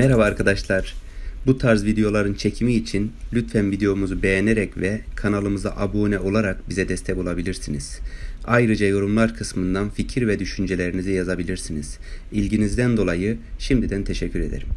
Merhaba arkadaşlar. Bu tarz videoların çekimi için lütfen videomuzu beğenerek ve kanalımıza abone olarak bize destek olabilirsiniz. Ayrıca yorumlar kısmından fikir ve düşüncelerinizi yazabilirsiniz. İlginizden dolayı şimdiden teşekkür ederim.